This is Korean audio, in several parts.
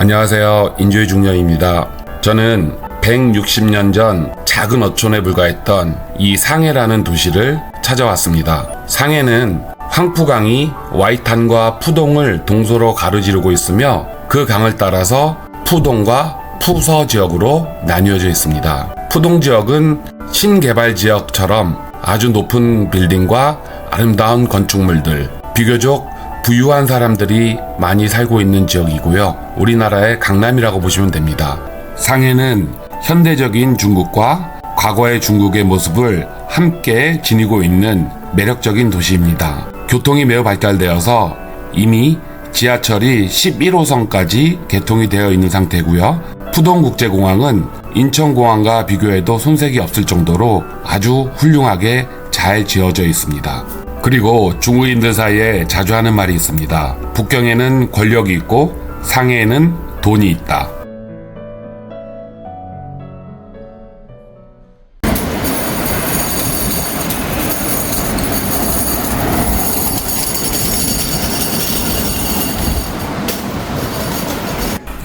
안녕하세요. 인조의 중년입니다. 저는 160년 전 작은 어촌에 불과했던 이 상해라는 도시를 찾아왔습니다. 상해는 황푸강이 와이탄과 푸동을 동서로 가로지르고 있으며 그 강을 따라서 푸동과 푸서 지역으로 나뉘어져 있습니다. 푸동 지역은 신개발 지역처럼 아주 높은 빌딩과 아름다운 건축물들, 비교적 부유한 사람들이 많이 살고 있는 지역이고요. 우리나라의 강남이라고 보시면 됩니다. 상해는 현대적인 중국과 과거의 중국의 모습을 함께 지니고 있는 매력적인 도시입니다. 교통이 매우 발달되어서 이미 지하철이 11호선까지 개통이 되어 있는 상태고요. 푸동국제공항은 인천공항과 비교해도 손색이 없을 정도로 아주 훌륭하게 잘 지어져 있습니다. 그리고 중국인들 사이에 자주 하는 말이 있습니다. 북경에는 권력이 있고 상해에는 돈이 있다.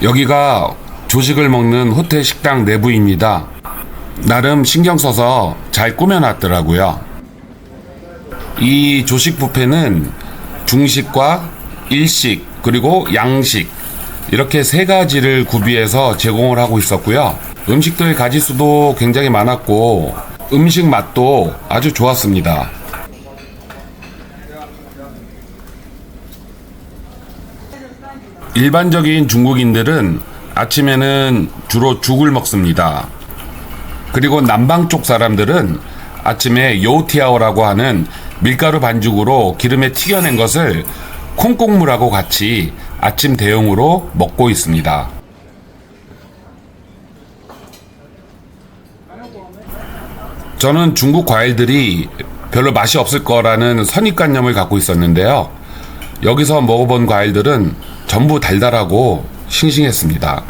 여기가 조식을 먹는 호텔 식당 내부입니다. 나름 신경 써서 잘 꾸며놨더라고요. 이 조식 뷔페는 중식과 일식 그리고 양식 이렇게 세 가지를 구비해서 제공을 하고 있었고요. 음식들 가지수도 굉장히 많았고 음식 맛도 아주 좋았습니다. 일반적인 중국인들은 아침에는 주로 죽을 먹습니다. 그리고 남방 쪽 사람들은 아침에 요티아오라고 하는 밀가루 반죽으로 기름에 튀겨낸 것을 콩국물하고 같이 아침 대용으로 먹고 있습니다. 저는 중국 과일들이 별로 맛이 없을 거라는 선입관념을 갖고 있었는데요. 여기서 먹어본 과일들은 전부 달달하고 싱싱했습니다.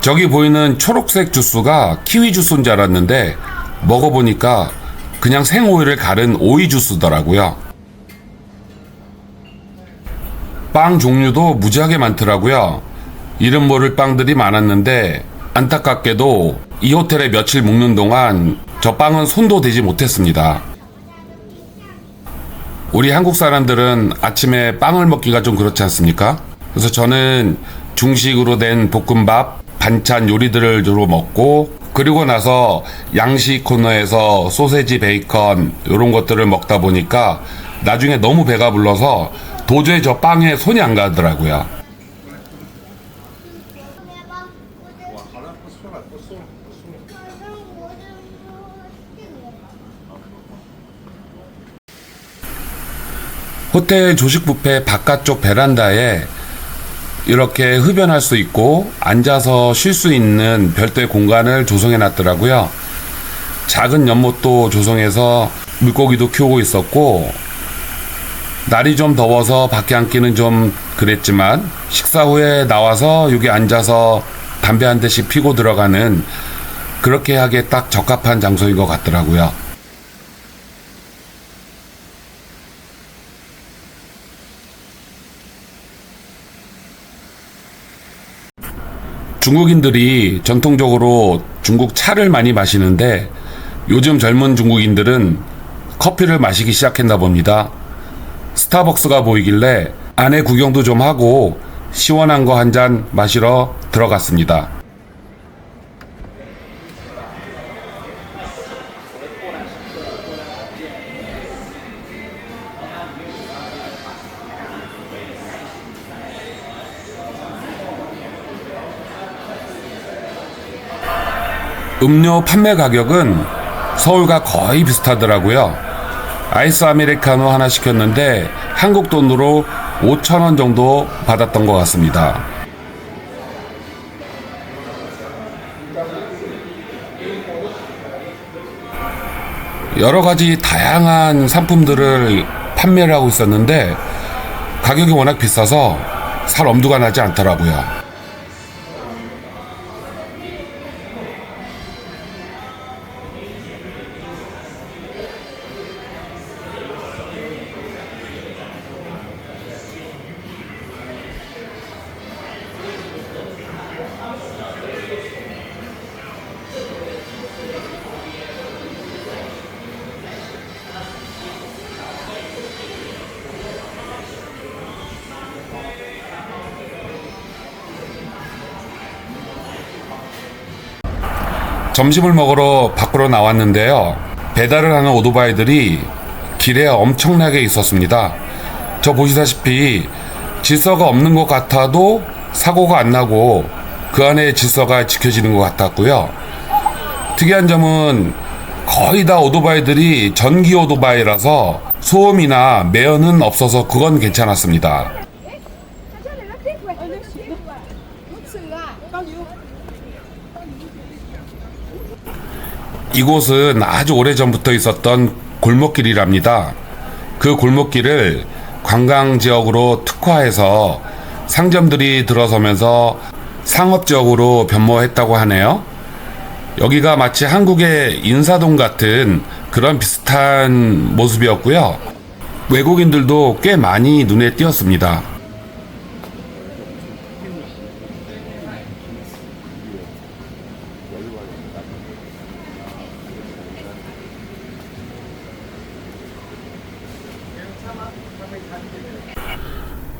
저기 보이는 초록색 주스가 키위 주스인 줄 알았는데 먹어보니까 그냥 생오이를 가른 오이 주스더라고요. 빵 종류도 무지하게 많더라고요. 이름 모를 빵들이 많았는데 안타깝게도 이 호텔에 며칠 묵는 동안 저 빵은 손도 대지 못했습니다. 우리 한국 사람들은 아침에 빵을 먹기가 좀 그렇지 않습니까? 그래서 저는 중식으로 된 볶음밥, 반찬 요리들을 주로 먹고 그리고 나서 양식 코너에서 소세지, 베이컨 이런 것들을 먹다 보니까 나중에 너무 배가 불러서 도저히 저 빵에 손이 안 가더라고요. 호텔 조식 뷔페 바깥쪽 베란다에 이렇게 흡연할 수 있고 앉아서 쉴 수 있는 별도의 공간을 조성해 놨더라고요. 작은 연못도 조성해서 물고기도 키우고 있었고 날이 좀 더워서 밖에 앉기는 좀 그랬지만 식사 후에 나와서 여기 앉아서 담배 한 대씩 피고 들어가는 그렇게 하기에 딱 적합한 장소인 것 같더라고요. 중국인들이 전통적으로 중국 차를 많이 마시는데 요즘 젊은 중국인들은 커피를 마시기 시작했나 봅니다. 스타벅스가 보이길래 안에 구경도 좀 하고 시원한 거 한 잔 마시러 들어갔습니다. 음료 판매 가격은 서울과 거의 비슷하더라고요. 아이스 아메리카노 하나 시켰는데 한국 돈으로 5천원 정도 받았던 것 같습니다. 여러 가지 다양한 상품들을 판매를 하고 있었는데 가격이 워낙 비싸서 살 엄두가 나지 않더라고요. 점심을 먹으러 밖으로 나왔는데요. 배달을 하는 오토바이들이 길에 엄청나게 있었습니다. 저 보시다시피 질서가 없는 것 같아도 사고가 안 나고 그 안에 질서가 지켜지는 것 같았고요. 특이한 점은 거의 다 오토바이들이 전기 오토바이라서 소음이나 매연은 없어서 그건 괜찮았습니다. 이곳은 아주 오래전부터 있었던 골목길이랍니다. 그 골목길을 관광 지역으로 특화해서 상점들이 들어서면서 상업적으로 변모했다고 하네요. 여기가 마치 한국의 인사동 같은 그런 비슷한 모습이었고요. 외국인들도 꽤 많이 눈에 띄었습니다.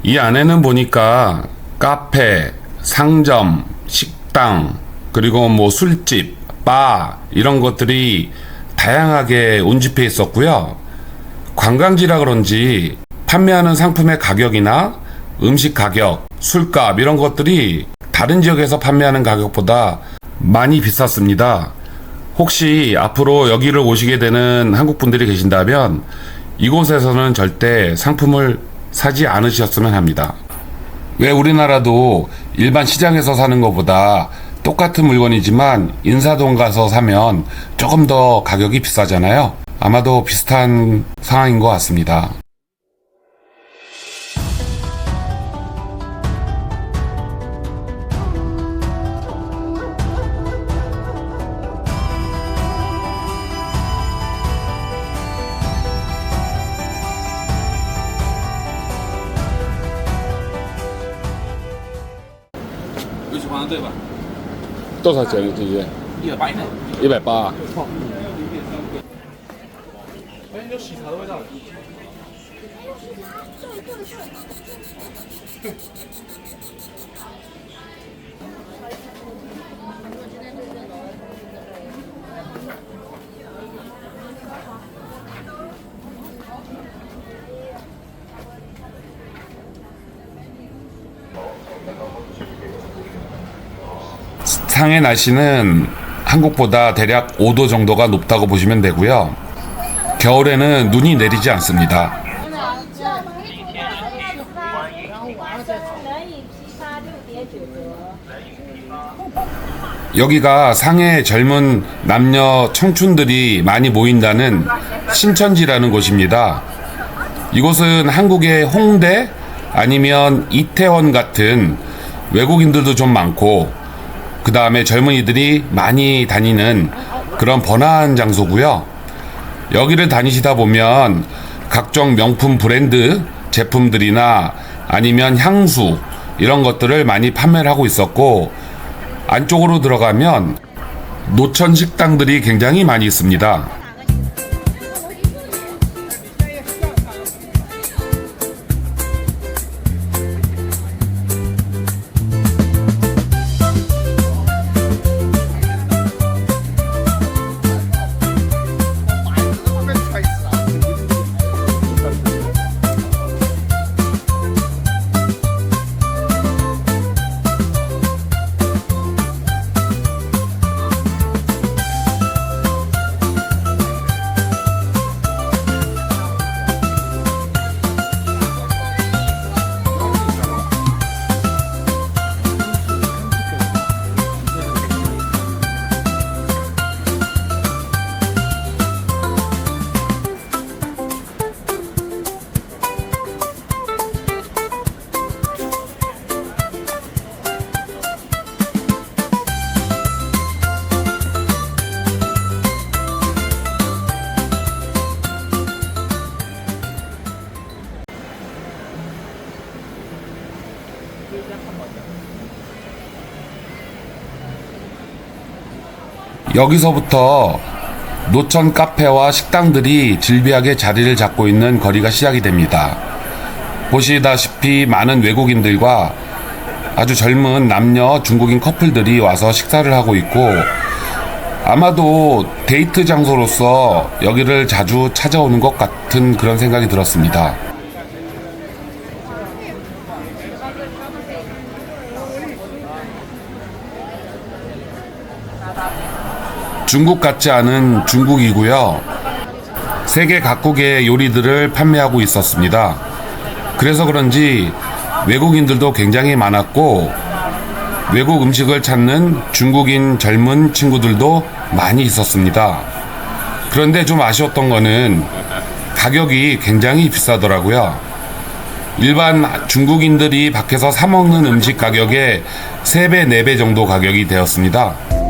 이 안에는 보니까 카페, 상점, 식당, 그리고 뭐 술집, 바 이런 것들이 다양하게 운집해 있었고요. 관광지라 그런지 판매하는 상품의 가격이나 음식 가격, 술값 이런 것들이 다른 지역에서 판매하는 가격보다 많이 비쌌습니다. 혹시 앞으로 여기를 오시게 되는 한국 분들이 계신다면 이곳에서는 절대 상품을 사지 않으셨으면 합니다. 왜 우리나라도 일반 시장에서 사는 것보다 똑같은 물건이지만 인사동 가서 사면 조금 더 가격이 비싸잖아요. 아마도 비슷한 상황인 것 같습니다. 对吧？多少钱姐姐？一百八以内。一百八。哎，有喜茶的味道。 지상의 날씨는 한국보다 대략 5도 정도가 높다고 보시면 되고요. 겨울에는 눈이 내리지 않습니다. 여기가 상해 젊은 남녀 청춘들이 많이 모인다는 신천지라는 곳입니다. 이곳은 한국의 홍대 아니면 이태원 같은 외국인들도 좀 많고 그 다음에 젊은이들이 많이 다니는 그런 번화한 장소고요. 여기를 다니시다 보면 각종 명품 브랜드 제품들이나 아니면 향수 이런 것들을 많이 판매를 하고 있었고 안쪽으로 들어가면 노천 식당들이 굉장히 많이 있습니다. 여기서부터 노천 카페와 식당들이 질비하게 자리를 잡고 있는 거리가 시작이 됩니다. 보시다시피 많은 외국인들과 아주 젊은 남녀 중국인 커플들이 와서 식사를 하고 있고 아마도 데이트 장소로서 여기를 자주 찾아오는 것 같은 그런 생각이 들었습니다. 중국 같지 않은 중국이고요. 세계 각국의 요리들을 판매하고 있었습니다. 그래서 그런지 외국인들도 굉장히 많았고 외국 음식을 찾는 중국인 젊은 친구들도 많이 있었습니다. 그런데 좀 아쉬웠던 거는 가격이 굉장히 비싸더라고요. 일반 중국인들이 밖에서 사먹는 음식 가격의 3배, 4배 정도 가격이 되었습니다.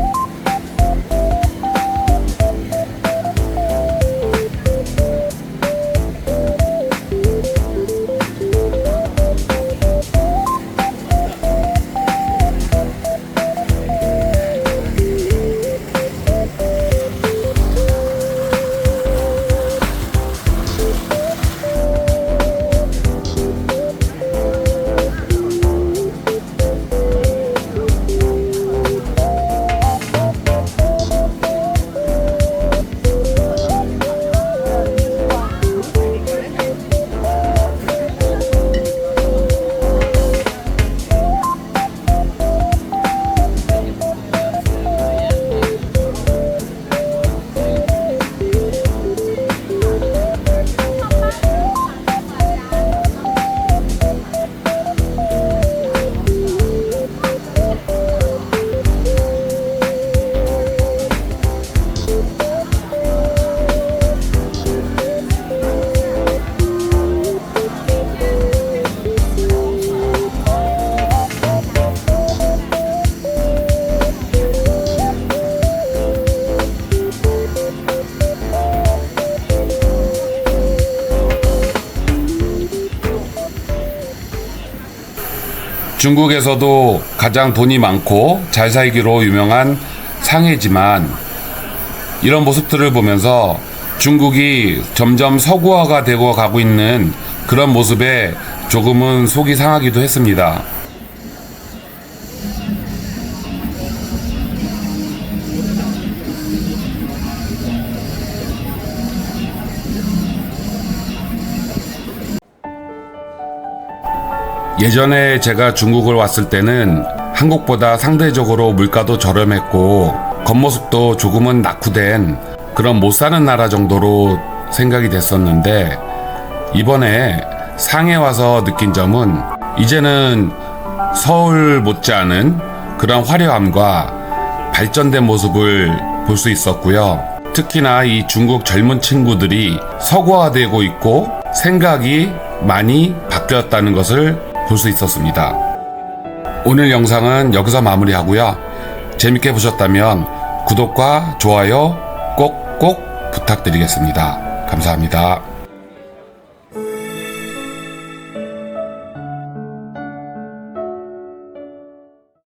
중국에서도 가장 돈이 많고 잘 살기로 유명한 상해지만 이런 모습들을 보면서 중국이 점점 서구화가 되고 가고 있는 그런 모습에 조금은 속이 상하기도 했습니다. 예전에 제가 중국을 왔을 때는 한국보다 상대적으로 물가도 저렴했고 겉모습도 조금은 낙후된 그런 못 사는 나라 정도로 생각이 됐었는데 이번에 상해 와서 느낀 점은 이제는 서울 못지않은 그런 화려함과 발전된 모습을 볼 수 있었고요. 특히나 이 중국 젊은 친구들이 서구화되고 있고 생각이 많이 바뀌었다는 것을 볼 수 있었습니다. 오늘 영상은 여기서 마무리하고요. 재밌게 보셨다면 구독과 좋아요 꼭꼭 부탁드리겠습니다. 감사합니다.